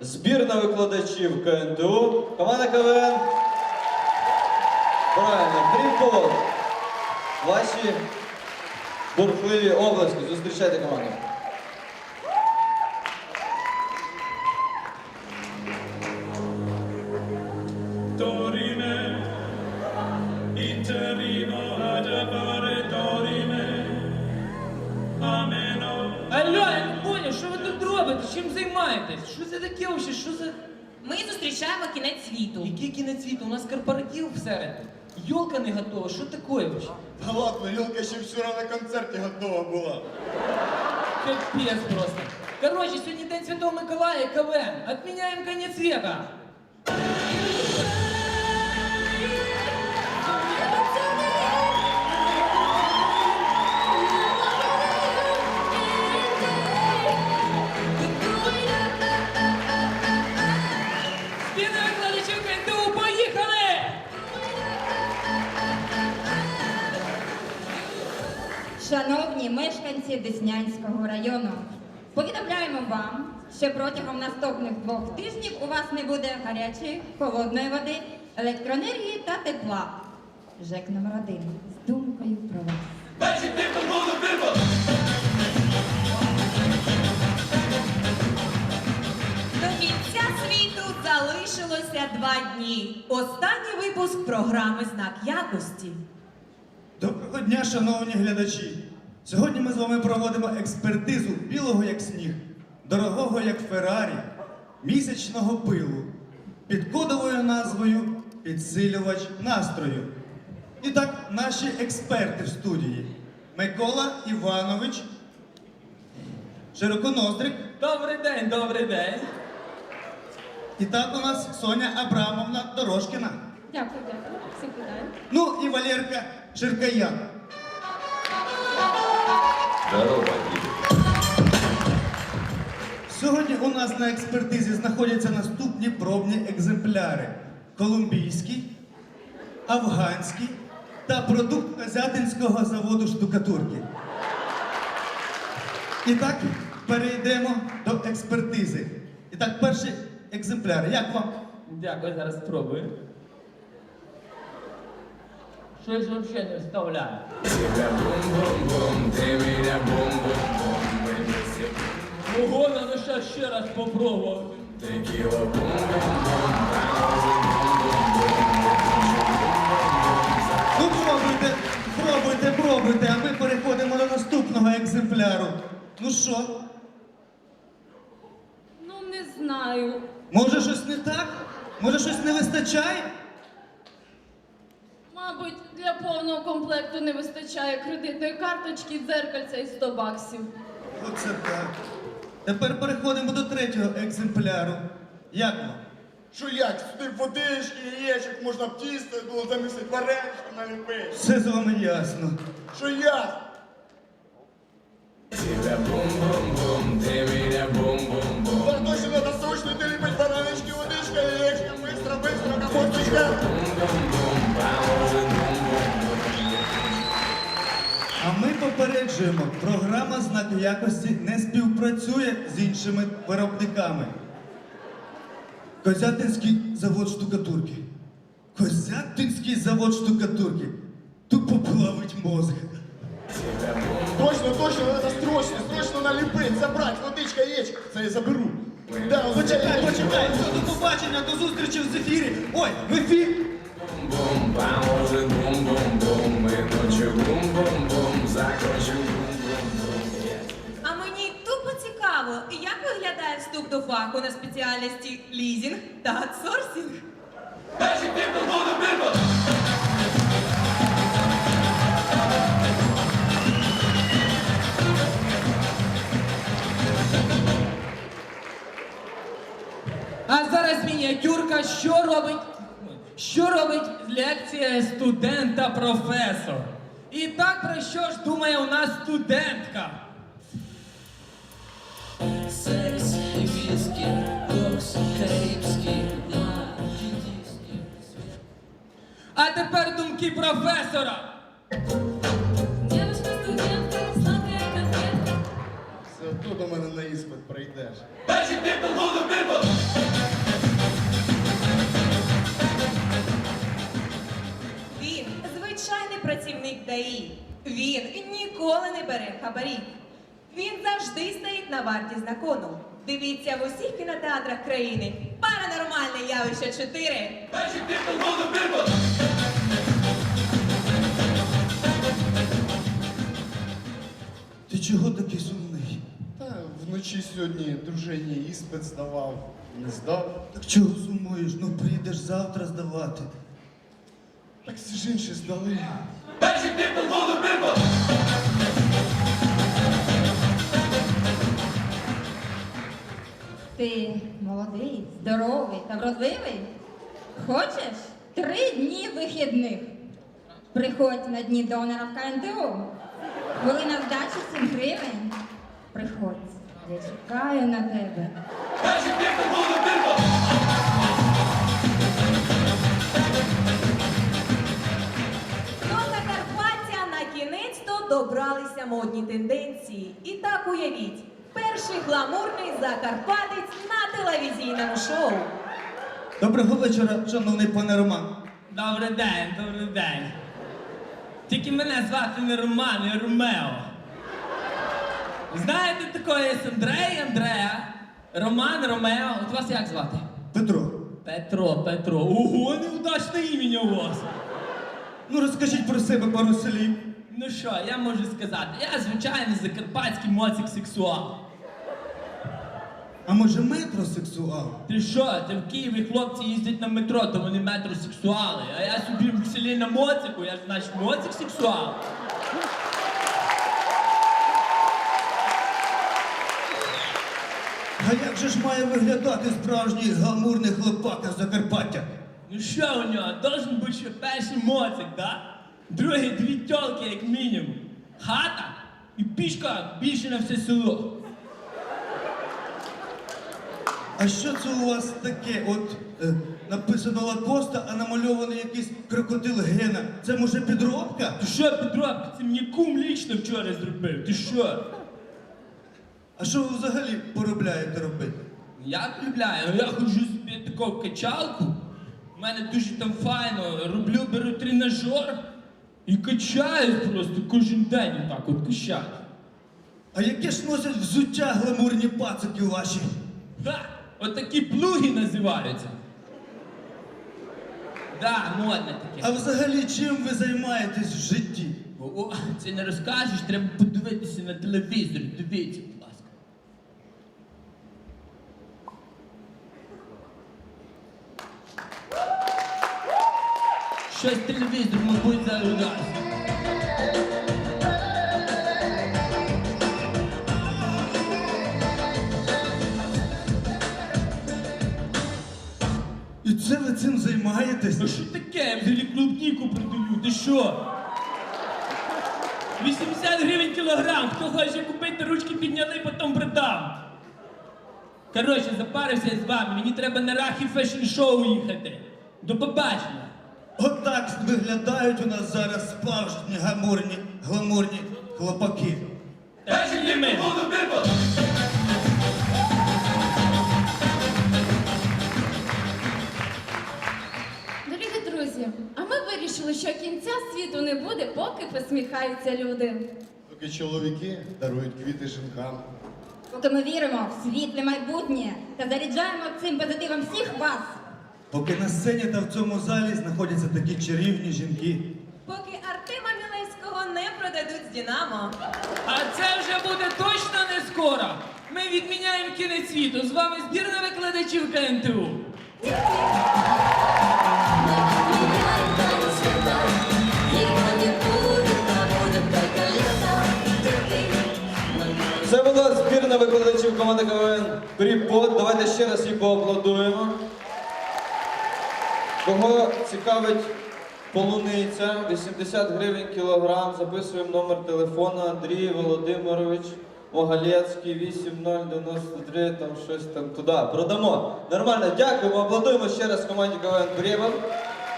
збірна викладачів КНТУ, команда КВН. Правильно, Тріпол. Ваші бурхливі обласки. Зустрічайте команду. Dorime, займаєтесь? Що це таке взагалі? Що за. Ми зустрічаємо кінець світу. Який кінець світу? У нас корпоратив всередині. Йолка не готова, що таке взагалі? Та ладно, Йолка ще вчора на концерті готова була. Капець просто. Короче, сьогодні День Святого Миколая і КВН. Отміняємо кінець світа. Деснянського району, повідомляємо вам, що протягом наступних двох тижнів у вас не буде гарячої, холодної води, електроенергії та тепла. ЖЕК номер один з думкою про вас. До кінця світу залишилося два дні. Останній випуск програми Знак якості. Доброго дня, шановні глядачі! Сьогодні ми з вами проводимо експертизу білого як сніг, дорогого як Феррарі, місячного пилу під кодовою назвою Підсилювач настрою. І так, наші експерти в студії Микола Іванович, Широконоздрик. Добрий день, добрий день. І так у нас Соня Абрамовна Дорожкіна. Дякую, дякую. Всіх вітаю. Ну і Валерка Ширкаян. Сьогодні у нас на експертизі знаходяться наступні пробні екземпляри: колумбійський, афганський та продукт Козятинського заводу штукатурки. І так, перейдемо до експертизи. І так, перший екземпляр. Як вам? Дякую, зараз спробую. Щось взагалі не вставляє. Ого, надо ще, ще раз попробувати. Ну пробуйте, пробуйте, пробуйте, а ми переходимо до наступного екземпляру. Ну що, Ну, не знаю. може щось не так? Може щось не вистачає? Мабуть, для повного комплекту не вистачає кредитної карточки, дзеркальця і 100 баксів. Оце так. Тепер переходимо до третього екземпляру. Як вам? Що як? Сюди водички, яєчок, можна б тісто було замісити, варенички наліпити. Все з вами ясно. Що як? Точно надо срочно доліпить варенички, водичка, яєчка, быстро, быстро, капусточка. Попереджуємо, програма знаку якості не співпрацює з іншими виробниками. Козятинський завод штукатурки. Козятинський завод штукатурки. Тупо плавить мозг. Точно, точно, надо срочно, срочно наліпити, забрати, водичка, яєчко. Це я заберу. Да, Почекай, почекай, все, до побачення, до зустрічі в ефірі. Ой, в ефірі. Бум, поможет бум-бум-бум, и ночью бум-бум-бум, закончим бум-бум-бум. А мені тупо цікаво, як виглядає вступ до фаху на спеціальності лізінг та аутсорсинг? А зараз мініатюрка, що робить? Що робить лекція студента-професор? І так про що ж думає у нас студентка? Секс і віскі, кокс карибський, світ. А тепер думки професора. Бере хабарі. Він завжди стоїть на варті закону. Дивіться в усіх кінотеатрах країни. Паранормальне явище 4. Ти чого такий сумний? Та вночі сьогодні дружині іспит здавав. Не здав. Так чого сумуєш? Ну прийдеш завтра здавати. Так всі ж інші здали. Ти молодий, здоровий та вродливий? Хочеш три дні вихідних? Приходь на дні донора в КНДУ. Хвилина здачі 7 гривень. Приходь, я чекаю на тебе. До Закарпаття на кінець то добралися модні тенденції. І так уявіть, перший гламурний закарпатець на телевізійному шоу. Доброго вечора, шановний пане Роман. Добрий день, добрий день. Тільки мене звати не Роман, а Ромео. Знаєте, такої є Андрей, Андрея, Роман, Ромео. От вас як звати? Петро, Петро, Петро. Ого, неудачне ім'я у вас. ну розкажіть про себе пару слів. Ну що, я можу сказати, я звичайний закарпатський моцик сексуал. А може метросексуал? Ти що, ти в Києві хлопці їздять на метро, то вони метросексуали. А я собі в селі на моцику, я ж значить моцик сексуал. А як же ж має виглядати справжній гламурний хлопака з Закарпаття? Ну що у нього, должен бути ще перший моцик, да? Другий дві тьолки, як мінімум. Хата і пішка більше на все село. А що це у вас таке? От е, написано Лакоста, а намальований якийсь крокодил Гена. Це може підробка? Ти що, Петро, це мені кум лічно вчора зробив. Ти що? А що ви взагалі поробляєте робити? Я полюбляю, я ходжу собі таку в качалку. У мене дуже там файно. Роблю, беру тренажер і качають просто кожен день отак от качаю. А яке ж носять взуття гламурні пацики ваші? Ха! От такі плуги називаються. Да, модне А таке. взагалі чим ви займаєтесь в житті? О, о, це не розкажеш, треба подивитися на телевізор, Дивіться, Щось телевізор, мабуть, зараз. І це ви цим займаєтесь? А що таке? Я взагалі клубніку продаю. Ти що? 80 гривень кілограм. Хто хоче купити, ручки підняли, потім продам. Коротше, запарився я з вами. Мені треба на рахі фешн-шоу їхати. До побачення. Отак виглядають у нас зараз справжні гламурні, гламурні хлопаки. Дорогі друзі, а ми вирішили, що кінця світу не буде, поки посміхаються люди. Поки чоловіки дарують квіти жінкам. Поки ми віримо в світле майбутнє та заряджаємо цим позитивом всіх вас. Поки на сцені та в цьому залі знаходяться такі чарівні жінки. Поки Артема Мілевського не продадуть з Дінамо. А це вже буде точно не скоро. Ми відміняємо кінець світу. З вами збірна викладачів КНТУ. Це була збірна викладачів команди КВН Припод. Давайте ще раз їй поаплодуємо. Кого цікавить полуниця, 80 гривень кілограм, записуємо номер телефона Андрій Володимирович Могалецький 8093, там щось там туди. Продамо. Нормально, дякуємо, аплодуємо ще раз команді КВН Припод.